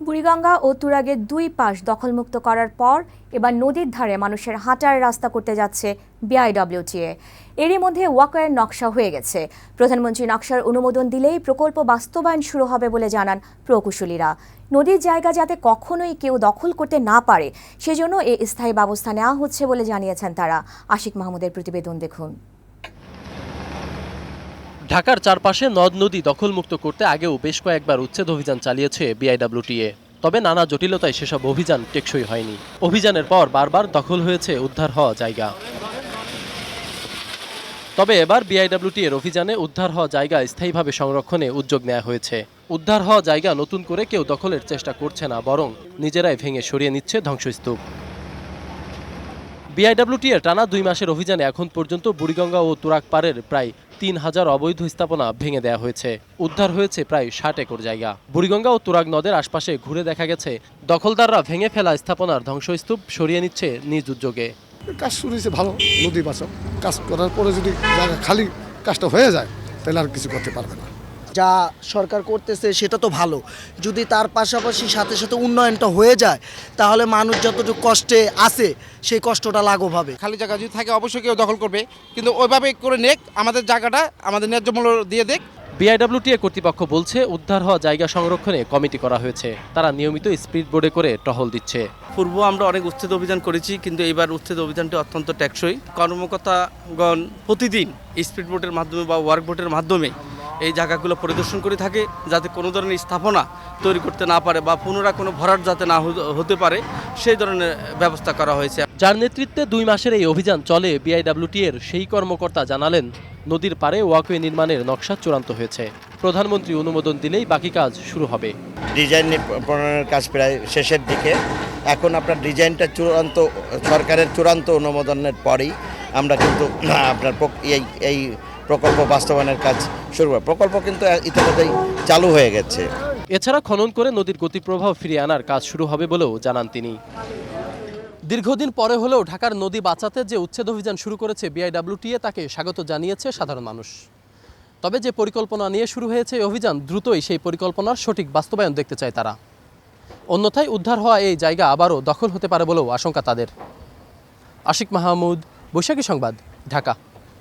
বুড়িগঙ্গা ও তুরাগের দুই পাশ দখলমুক্ত করার পর এবার নদীর ধারে মানুষের হাঁটার রাস্তা করতে যাচ্ছে বিআইডব্লিউটিএ এরই মধ্যে ওয়াকওয়ের নকশা হয়ে গেছে। প্রধানমন্ত্রী নকশার অনুমোদন দিলেই প্রকল্প বাস্তবায়ন শুরু হবে বলে জানান প্রকৌশলীরা। নদীর জায়গা যাতে কখনোই কেউ দখল করতে না পারে, সেজন্য এ স্থায়ী ব্যবস্থা নেওয়া হচ্ছে বলে জানিয়েছেন তারা। আশিক মাহমুদের প্রতিবেদন দেখুন। ঢাকার চারপাশে নদ নদী দখলমুক্ত করতে আগেও বেশ কয়েকবার উচ্ছেদ অভিযান চালিয়েছে বিআইডব্লিউটিএ তবে নানা জটিলতায় সেসব অভিযান টেকসই হয়নি। অভিযানের পর বারবার দখল হয়েছে উদ্ধার হওয়া জায়গা। তবে এবার বিআইডব্লিউটি এর অভিযানে উদ্ধার হওয়া জায়গা স্থায়ীভাবে সংরক্ষণে উদ্যোগ নেওয়া হয়েছে। উদ্ধার হওয়া জায়গা নতুন করে কেউ দখলের চেষ্টা করছে না, বরং নিজেরাই ভেঙে সরিয়ে নিচ্ছে ধ্বংসস্তূপ। বিআইডব্লিউটি এর টানা দুই মাসের অভিযানে এখন পর্যন্ত বুড়িগঙ্গা ও তুরাক পাড়ের প্রায় তিন হাজার অবৈধ স্থাপনা ভেঙে দেওয়া হয়েছে। উদ্ধার হয়েছে প্রায় ষাট একর জায়গা। বুড়িগঙ্গা ও তুরাগ নদের আশপাশে ঘুরে দেখা গেছে, দখলদাররা ভেঙে ফেলা স্থাপনার ধ্বংসস্তূপ সরিয়ে নিচ্ছে নিজ উদ্যোগে। কাজ শুরু হয়েছে ভালো, নদী বাঁচাও কাজ করার পরে যদি জায়গা খালি, কাজটা হয়ে যায়, তাহলে আর কিছু করতে পারবে না। যা সরকার করতেছে সেটা তো ভালো। যদি তার পাশাপাশি সাথে সাথে উন্নয়নটা হয়ে যায় তাহলে মানুষ যতটুকু কষ্টে আছে সেই কষ্টটা লাঘব হবে। খালি জায়গা যদি থাকে অবশ্যই কেউ দখল করবে। কিন্তু ওইভাবে করে নেক আমাদের জায়গাটা আমাদের ন্যায্য মূল্য দিয়ে দেখ বিআইডব্লিউটি কর্তৃপক্ষ বলছে উদ্ধার হওয়া জায়গা সংরক্ষণে কমিটি করা হয়েছে। তারা নিয়মিত স্পিড বোর্ডে করে টহল দিচ্ছে। পূর্ব আমরা অনেক উচ্ছেদ অভিযান করেছি কিন্তু এবার উচ্ছেদ অভিযানটি অত্যন্ত টেকসই। কর্মকর্তাগণ প্রতিদিন স্পিড বোর্ডের মাধ্যমে বা ওয়ার্ক বোটের মাধ্যমে এই জায়গাগুলো পরিদর্শন করে থাকে যাতে কোনো ধরনের স্থাপনা তৈরি করতে না পারে বা পুনরায় কোনো ভরাট যাতে না হতে- হতে পারে সেই ধরনের ব্যবস্থা করা হয়েছে। যার নেতৃত্বে দুই মাসের এই অভিযান চলে বিআইডব্লিউটি এর সেই কর্মকর্তা জানালেন নদীর পারে ওয়াকওয়ে নির্মাণের নকশা চূড়ান্ত হয়েছে। প্রধানমন্ত্রী অনুমোদন দিলেই বাকি কাজ শুরু হবে। ডিজাইন প্রণয়নের কাজ প্রায় শেষের দিকে। এখন আপনার ডিজাইনটা চূড়ান্ত সরকারের চূড়ান্ত অনুমোদনের পরেই আমরা কিন্তু আপনার এই এই প্রকল্প বাস্তবায়নের কাজ শুরু প্রকল্প কিন্তু ইতিমধ্যেই চালু হয়ে গেছে। এছাড়া খনন করে নদীর গতিপ্রবাহ ফিরিয়ে আনার কাজ শুরু হবে বলেও জানান তিনি। দীর্ঘদিন পরে হলেও ঢাকার নদী বাঁচাতে যে উচ্ছেদ অভিযান শুরু করেছে বিআইডব্লিউটিএ তাকে স্বাগত জানিয়েছে সাধারণ মানুষ। তবে যে পরিকল্পনা নিয়ে শুরু হয়েছে এই অভিযান, দ্রুতই সেই পরিকল্পনার সঠিক বাস্তবায়ন দেখতে চায় তারা। অন্যথায় উদ্ধার হওয়া এই জায়গা আবারও দখল হতে পারে বলেও আশঙ্কা তাদের। আশিক মাহমুদ বৈশাখী সংবাদ ঢাকা।